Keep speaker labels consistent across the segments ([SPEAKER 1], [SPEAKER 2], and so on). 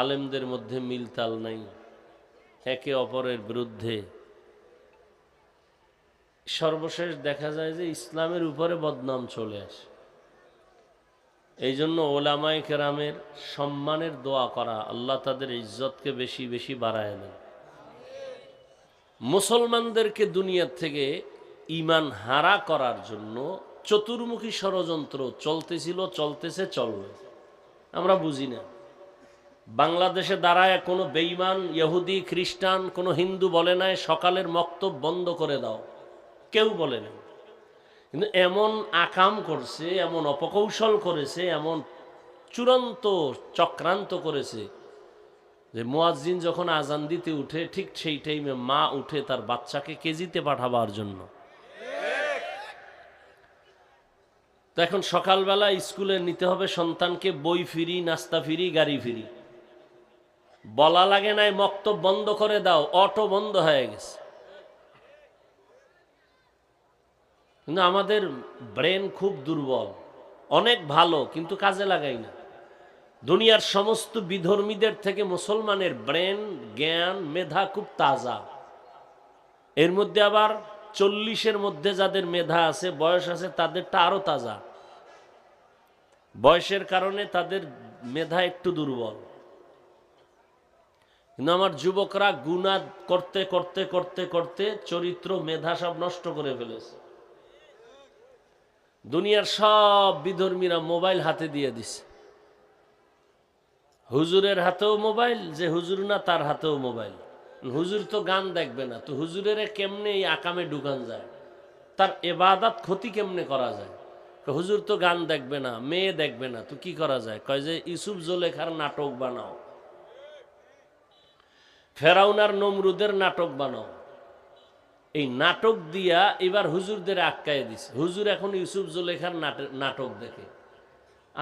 [SPEAKER 1] আলেমদের মধ্যে মিলতাল নাই একে অপরের বিরুদ্ধে সর্বশেষ দেখা যায় যে ইসলামের উপরে বদনাম চলে আসে এই জন্য ওলামায় কেরামের সম্মানের দোয়া করা আল্লাহ তাদের ইজ্জতকে বেশি বেশি বাড়ায় নেন মুসলমানদেরকে দুনিয়ার থেকে ইমান হারা করার জন্য চতুর্মুখী ষড়যন্ত্র চলতেছিল চলতেছে চলবে আমরা বুঝি না বাংলাদেশে দাঁড়ায় কোনো বেইমান ইহুদি খ্রিস্টান কোনো হিন্দু বলে নাই সকালের মক্তব বন্ধ করে দাও কেউ বলে নেই কিন্তু এমন আকাম করছে এমন অপকৌশল করেছে এমন চূড়ান্ত চক্রান্ত করেছে যে মোয়াজ্জিন যখন আজান দিতে উঠে ঠিক সেই টাইমে মা উঠে তার বাচ্চাকে কেজিতে পাঠাবার জন্য তো এখন সকালবেলা স্কুলে নিতে হবে সন্তানকে বই ফিরি নাস্তা ফিরি গাড়ি ফিরি বলা লাগে নাই মক্তব বন্ধ করে দাও অটো বন্ধ হয়ে গেছে কিন্তু আমাদের ব্রেন খুব দুর্বল অনেক ভালো কিন্তু কাজে লাগাই না দুনিয়ার সমস্ত বিধর্মীদের থেকে মুসলমানের ব্রেন জ্ঞান মেধা খুব তাজা এর মধ্যে আবার চল্লিশের মধ্যে যাদের মেধা আছে বয়স আছে তাদেরটা আরও তাজা বয়সের কারণে তাদের মেধা একটু দুর্বল কিন্তু আমার যুবকরা গুণা করতে করতে করতে করতে চরিত্র মেধা সব নষ্ট করে ফেলেছে দুনিয়ার সব বিধর্মীরা মোবাইল হাতে দিয়ে দিছে হুজুরের হাতেও মোবাইল যে হুজুর না তার হাতেও মোবাইল হুজুর তো গান দেখবে না তো হুজুরের কেমনে এই আকামে ঢুকান যায় তার এবাদাত ক্ষতি কেমনে করা যায় হুজুর তো গান দেখবে না মেয়ে দেখবে না তো কি করা যায় কয় যে ইসুফ জোলেখার নাটক বানাও ফেরাউনার নমরুদের নাটক বানাও এই নাটক দিয়া এবার হুজুরদের আটকায় দিছে হুজুর এখন ইউসুফ জোলেখার নাটক দেখে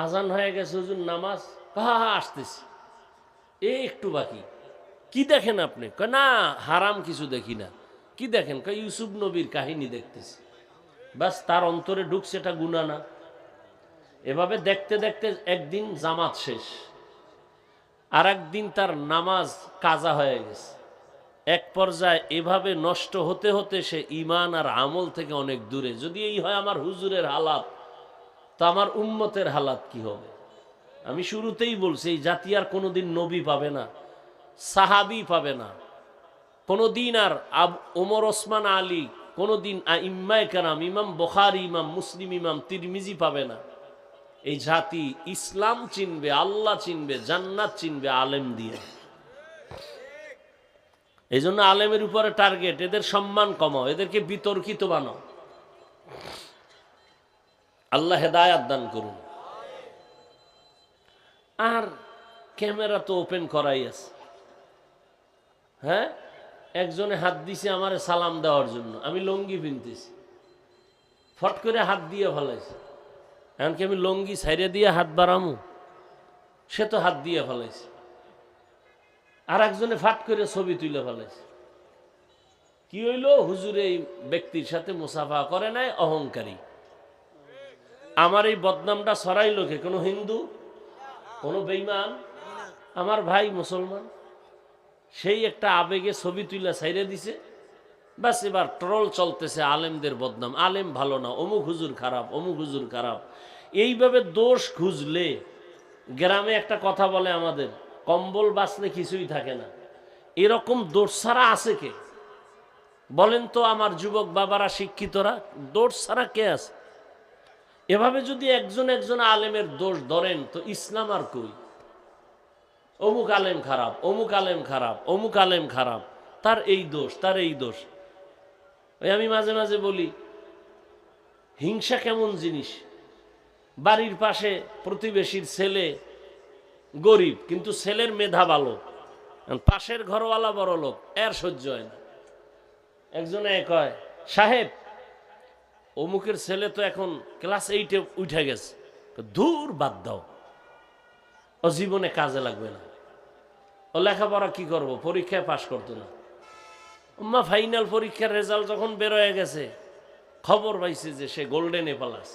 [SPEAKER 1] আজান হয়ে গেছে হুজুর নামাজ হা হা আসতেছি এই একটু বাকি কি দেখেন আপনি না হারাম কিছু দেখি না কি দেখেন কয় ইউসুফ নবীর কাহিনী দেখতেছি বাস তার অন্তরে ঢুকছে এটা গুনা না এভাবে দেখতে দেখতে একদিন জামাত শেষ আর একদিন তার নামাজ কাজা হয়ে গেছে এক পর্যায়ে এভাবে নষ্ট হতে হতে সে ইমান আর আমল থেকে অনেক দূরে যদি এই হয় আমার হুজুরের হালাত তো আমার উম্মতের হালাত কি হবে আমি শুরুতেই বলছি এই জাতি আর কোনোদিন নবী পাবে না সাহাবি পাবে না কোনোদিন আর আব ওমর ওসমান আলী কোনোদিন আ ইম্মায় কারাম ইমাম বখারি ইমাম মুসলিম ইমাম তিরমিজি পাবে না এই জাতি ইসলাম চিনবে আল্লাহ চিনবে জান্নাত চিনবে আলেম দিয়ে এই জন্য আলেমের উপরে টার্গেট এদের সম্মান কমাও এদেরকে বিতর্কিত বানাও আল্লাহ হেদায়াত দান করুন আর ক্যামেরা তো ওপেন করাই আছে হ্যাঁ একজনে হাত দিছে আমার সালাম দেওয়ার জন্য আমি লঙ্গি পিনতেছি ফট করে হাত দিয়ে ভালাইছি এমনকি আমি লঙ্গি ছাইড়ে দিয়ে হাত বাড়ামু সে তো হাত দিয়ে ফেলাইছে আর একজনে ফাট করে ছবি তুলে ফেলাইছে কি হইল হুজুর এই ব্যক্তির সাথে মুসাফা করে নাই অহংকারী আমার এই বদনামটা সরাইল কে কোনো হিন্দু কোনো বেইমান আমার ভাই মুসলমান সেই একটা আবেগে ছবি তুলে ছাইড়ে দিছে ব্যাস এবার ট্রল চলতেছে আলেমদের বদনাম আলেম ভালো না অমুক হুজুর খারাপ অমুক হুজুর খারাপ এইভাবে দোষ খুঁজলে গ্রামে একটা কথা বলে আমাদের কম্বল বাঁচলে কিছুই থাকে না এরকম দোষ ছাড়া আছে কে বলেন তো আমার যুবক বাবারা শিক্ষিতরা দোষ ছাড়া কে আছে এভাবে যদি একজন একজন আলেমের দোষ ধরেন তো ইসলাম আর কই অমুক আলেম খারাপ অমুক আলেম খারাপ অমুক আলেম খারাপ তার এই দোষ তার এই দোষ ওই আমি মাঝে মাঝে বলি হিংসা কেমন জিনিস বাড়ির পাশে প্রতিবেশীর ছেলে গরিব কিন্তু ছেলের মেধা ভালো পাশের ঘরওয়ালা বড় লোক এর সহ্য হয় না একজনে কয় সাহেব অমুকের ছেলে তো এখন ক্লাস এইটে উঠে গেছে দূর বাদ দাও ও জীবনে কাজে লাগবে না ও লেখাপড়া কি করব পরীক্ষায় পাশ করতো না উম্মা ফাইনাল পরীক্ষার রেজাল্ট যখন বেরোয় গেছে খবর পাইছে যে সে golden A plus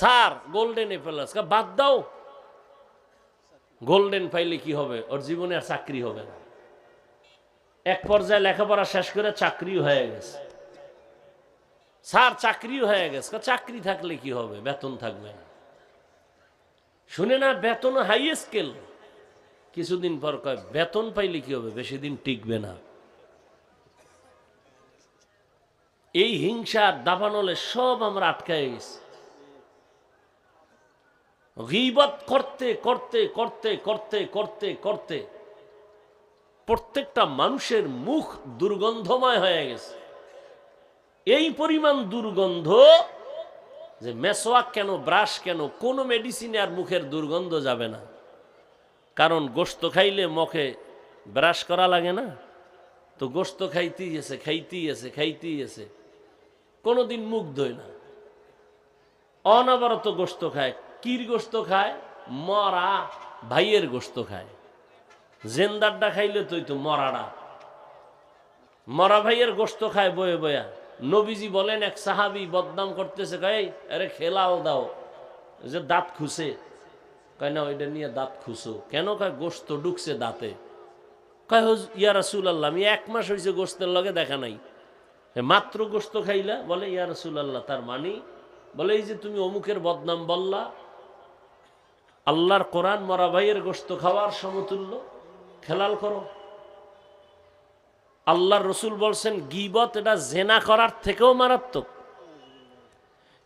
[SPEAKER 1] sir golden A plus বাদ দাও গোল্ডেন পাইলে কি হবে ওর জীবনে আর চাকরি হবে না এক পর্যায়ে লেখাপড়া শেষ করে চাকরিও হয়ে গেছে স্যার চাকরিও হয়ে গেছে চাকরি থাকলে কি হবে বেতন থাকবে না শুনে না বেতন হাই স্কেল কিছুদিন পর কয় বেতন পাইলে কি হবে বেশি দিন টিকবে না এই হিংসার দাবানলে সব আমরা আটকায় গেছি গিবত করতে করতে করতে করতে করতে করতে প্রত্যেকটা মানুষের মুখ দুর্গন্ধময় হয়ে গেছে এই পরিমাণ দুর্গন্ধ যে মেসোয়াক কেন ব্রাশ কেন কোনো মেডিসিনে আর মুখের দুর্গন্ধ যাবে না কারণ গোস্ত খাইলে মুখে ব্রাশ করা লাগে না তো গোস্ত খাইতেই আছে খাইতেই আছে খাইতেই আছে কোনোদিন মুখ ধোয় না অনবরত গোস্ত খায় কির গোস্ত খায় মরা ভাইয়ের গোস্ত খায় জেন্দারটা খাইলে তো তো মরাডা মরা ভাইয়ের গোস্ত খায় বয়ে বয়া নবীজি বলেন এক সাহাবি বদনাম করতেছে কয়ে আরে খেলাও দাও যে দাঁত খুসে কয় না ওইটা নিয়ে দাঁত খুসো কেন কয় গোস্ত ঢুকছে দাঁতে কয় হজ ইয়া রাসুল আল্লাহ আমি এক মাস হয়েছে গোস্তের লগে দেখা নাই মাত্র গোস্ত খাইলা বলে ইয়া রাসুল আল্লাহ তার মানি বলে এই যে তুমি অমুকের বদনাম বললা আল্লাহর কোরআন মরা ভাইয়ের গোস্ত খাওয়ার সমতুল্য খেলাল করো আল্লাহর রসুল বলছেন গিবত এটা জেনা করার থেকেও মারাত্মক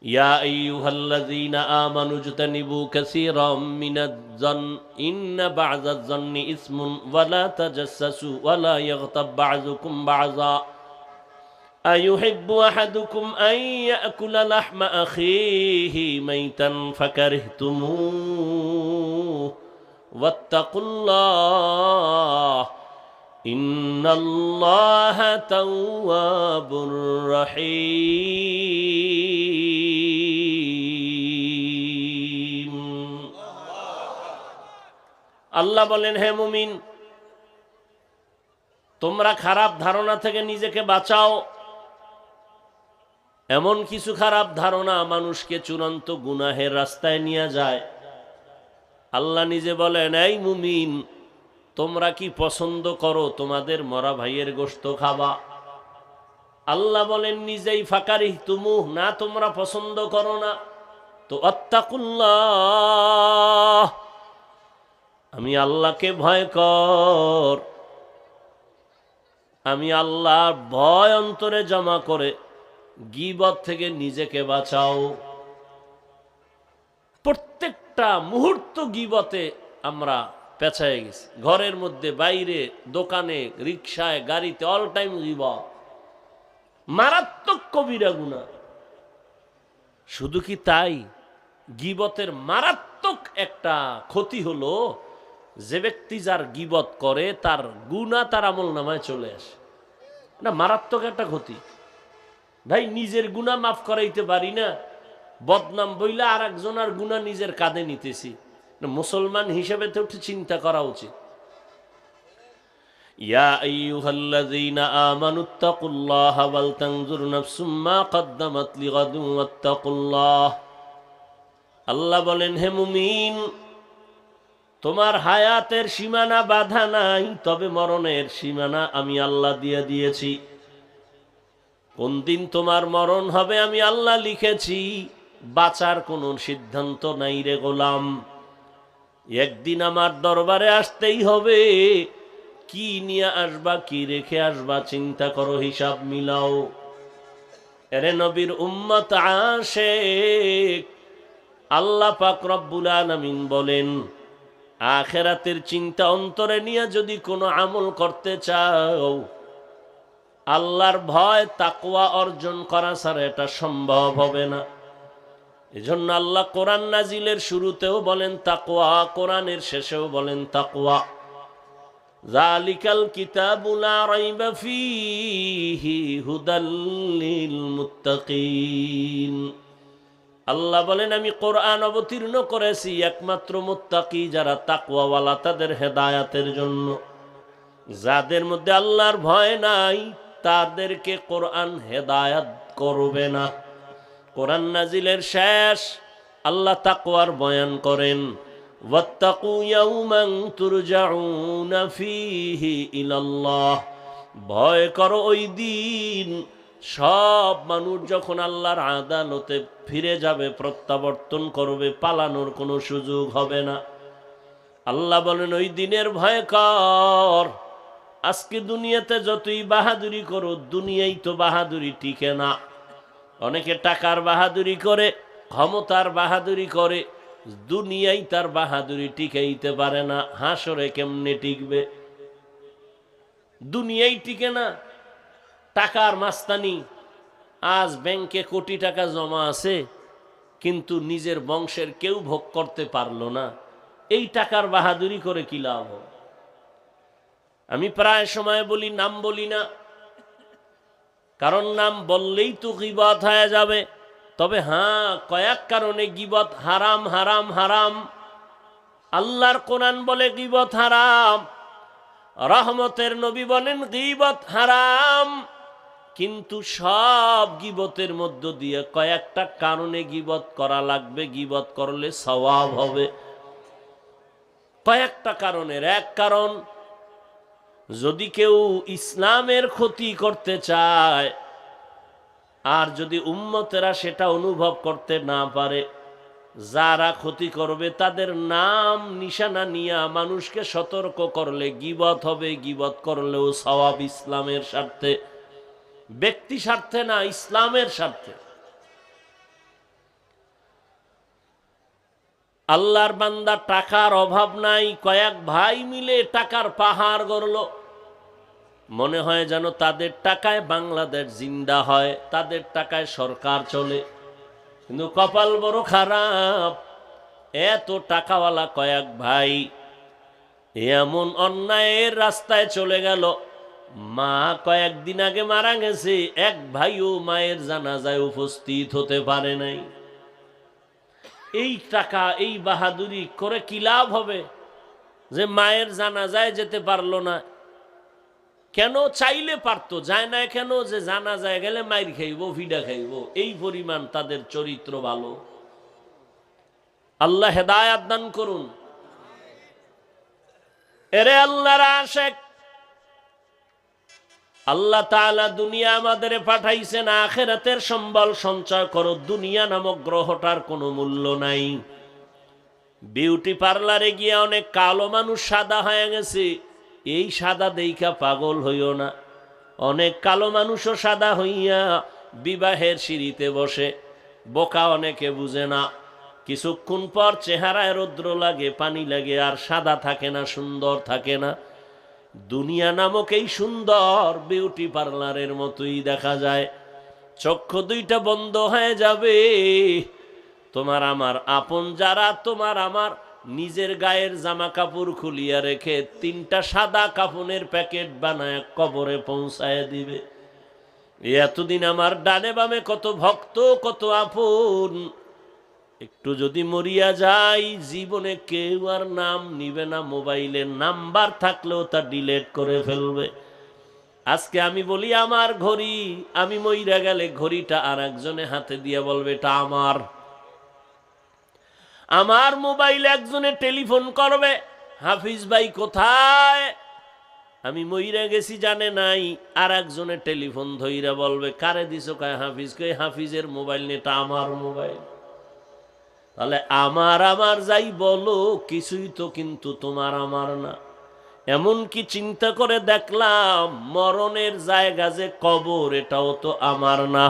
[SPEAKER 1] يا أيها الذين آمنوا اجتنبوا كثيرا من الظن إن بعض الظن إثم ولا تجسسوا ولا يغتب بعضكم بعضا أيحب أحدكم أن يأكل لحم أخيه ميتا فكرهتموه واتقوا الله إن الله تواب رحيم আল্লাহ বলেন হে মুমিন তোমরা খারাপ ধারণা থেকে নিজেকে বাঁচাও এমন কিছু খারাপ ধারণা মানুষকে চূড়ান্ত গুনাহের রাস্তায় নিয়ে যায় আল্লাহ নিজে বলেন এই মুমিন তোমরা কি পছন্দ করো তোমাদের মরা ভাইয়ের গোস্ত খাবা আল্লাহ বলেন নিজেই ফাঁকারি তুমুহ না তোমরা পছন্দ করো না তো অত্যাকুল্লা আমি আল্লাহকে ভয় কর আমি আল্লাহর ভয় অন্তরে জমা করে গিবত থেকে নিজেকে বাঁচাও প্রত্যেকটা মুহূর্ত গিবতে আমরা পেঁচায় গেছি ঘরের মধ্যে বাইরে দোকানে রিক্সায় গাড়িতে অল টাইম গিবত মারাত্মক কবিরা গুণা শুধু কি তাই গিবতের মারাত্মক একটা ক্ষতি হলো যে ব্যক্তি যার গিবত করে তার গুণা তার আমল নামায় চলে আসে না মারাত্মক একটা ক্ষতি ভাই নিজের গুণা মাফ করাইতে পারি না বদনাম বইলে আর একজনের গুণা নিজের কাঁধে নিতেছি মুসলমান হিসেবে তো একটু চিন্তা করা উচিত ইয়া আল্লাহ বলেন হেমুমিন তোমার হায়াতের সীমানা বাধা নাই তবে মরণের সীমানা আমি আল্লাহ দিয়ে দিয়েছি কোন দিন তোমার মরণ হবে আমি আল্লাহ লিখেছি বাঁচার কোনো সিদ্ধান্ত নাই রে গোলাম একদিন আমার দরবারে আসতেই হবে কি নিয়ে আসবা কি রেখে আসবা চিন্তা করো হিসাব মিলাও এরে নবীর উম্মত আসে আল্লাহ পাক রব্বুল আলামিন বলেন আখেরাতের চিন্তা অন্তরে নিয়ে যদি কোনো আমল করতে চাও আল্লাহর ভয় তাকুয়া অর্জন করা ছাড়া এটা সম্ভব হবে না এজন্য আল্লাহ কোরআন নাজিলের শুরুতেও বলেন তাকুয়া কোরআনের শেষেও বলেন তাকুয়া জালিকাল কিতাবুলা রাইবা ফিহি হুদাল্লিল মুত্তাকিন আল্লাহ বলেন আমি কোরআন অবতীর্ণ করেছি একমাত্র মোত্তাকি যারা তাকুয়াওয়ালা তাদের হেদায়াতের জন্য যাদের মধ্যে আল্লাহর ভয় নাই তাদেরকে কোরআন হেদায়াত করবে না কোরআন নাজিলের শেষ আল্লাহ তাকুয়ার বয়ান করেন ভয় করো ওই দিন সব মানুষ যখন আল্লাহর আদালতে ফিরে যাবে প্রত্যাবর্তন করবে পালানোর কোনো সুযোগ হবে না আল্লাহ বলেন ওই দিনের ভয় কর আজকে দুনিয়াতে যতই বাহাদুরি করো দুনিয়াই তো বাহাদুরি টিকে না অনেকে টাকার বাহাদুরি করে ক্ষমতার বাহাদুরি করে দুনিয়াই তার বাহাদুরি টিকেইতে পারে না হাসরে কেমনে টিকবে দুনিয়াই টিকে না টাকার মাস্তানি আজ ব্যাংকে কোটি টাকা জমা আছে কিন্তু নিজের বংশের কেউ ভোগ করতে পারলো না এই টাকার বাহাদুরি করে কি লাভ আমি প্রায় সময় বলি নাম বলি না কারণ নাম বললেই তো গিবত হয়ে যাবে তবে হ্যাঁ কয়েক কারণে গিবত হারাম হারাম হারাম আল্লাহর কোরআন বলে গিবত হারাম রহমতের নবী বলেন গিবত হারাম কিন্তু সব গিবতের মধ্য দিয়ে কয়েকটা কারণে গিবত করা লাগবে গিবত করলে স্বভাব হবে কয়েকটা কারণের এক কারণ যদি কেউ ইসলামের ক্ষতি করতে চায় আর যদি উম্মতেরা সেটা অনুভব করতে না পারে যারা ক্ষতি করবে তাদের নাম নিশানা নিয়া মানুষকে সতর্ক করলে গিবত হবে গিবত করলেও স্বভাব ইসলামের স্বার্থে ব্যক্তি স্বার্থে না ইসলামের স্বার্থে আল্লাহর বান্দা টাকার অভাব নাই কয়েক ভাই মিলে টাকার পাহাড় গড়ল মনে হয় যেন তাদের টাকায় বাংলাদেশ জিন্দা হয় তাদের টাকায় সরকার চলে কিন্তু কপাল বড় খারাপ এত টাকাওয়ালা কয়েক ভাই এমন অন্যায়ের রাস্তায় চলে গেল মা কয়েকদিন আগে মারা গেছে এক ভাই ও মায়ের জানাজায় উপস্থিত হতে পারে নাই এই টাকা এই বাহাদুরি করে কি লাভ হবে যে মায়ের জানাজায় যেতে পারলো না কেন চাইলে পারতো যায় না কেন যে জানা যায় গেলে মায়ের খাইব ভিডা খাইব এই পরিমাণ তাদের চরিত্র ভালো আল্লাহ হেদায়াত দান করুন এরে আল্লাহর আশেখ আল্লাহ তালা দুনিয়া আমাদের পাঠাইছেন আখেরাতের সম্বল সঞ্চয় করো দুনিয়া নামক গ্রহটার কোনো মূল্য নাই বিউটি পার্লারে গিয়ে অনেক কালো মানুষ সাদা হয়ে গেছে এই সাদা দেইখা পাগল হইও না অনেক কালো মানুষও সাদা হইয়া বিবাহের সিঁড়িতে বসে বোকা অনেকে বুঝে না কিছুক্ষণ পর চেহারায় রৌদ্র লাগে পানি লাগে আর সাদা থাকে না সুন্দর থাকে না দুনিয়া নামক এই সুন্দর বিউটি পার্লারের মতোই দেখা যায় চক্ষু দুইটা বন্ধ হয়ে যাবে তোমার আমার আপন যারা তোমার আমার নিজের গায়ের জামা কাপড় খুলিয়া রেখে তিনটা সাদা কাপনের প্যাকেট বানায় কবরে পৌঁছায় দিবে এতদিন আমার ডানে বামে কত ভক্ত কত আপন একটু যদি মরিয়া যাই জীবনে কেউ আর নাম নিবে না মোবাইলের নাম্বার থাকলেও তা ডিলেট করে ফেলবে আজকে আমি বলি আমার ঘড়ি আমি মইরা গেলে ঘড়িটা আর একজনে হাতে দিয়ে বলবে এটা আমার আমার মোবাইল একজনে টেলিফোন করবে হাফিজ ভাই কোথায় আমি মইরা গেছি জানে নাই আর একজনে টেলিফোন ধইরা বলবে কারে দিস কায় হাফিজ কে হাফিজের মোবাইল নেটা আমার মোবাইল তাহলে আমার আমার যাই বলো কিছুই তো কিন্তু তোমার আমার না এমন কি চিন্তা করে দেখলাম মরণের জায়গা যে কবর এটাও তো আমার না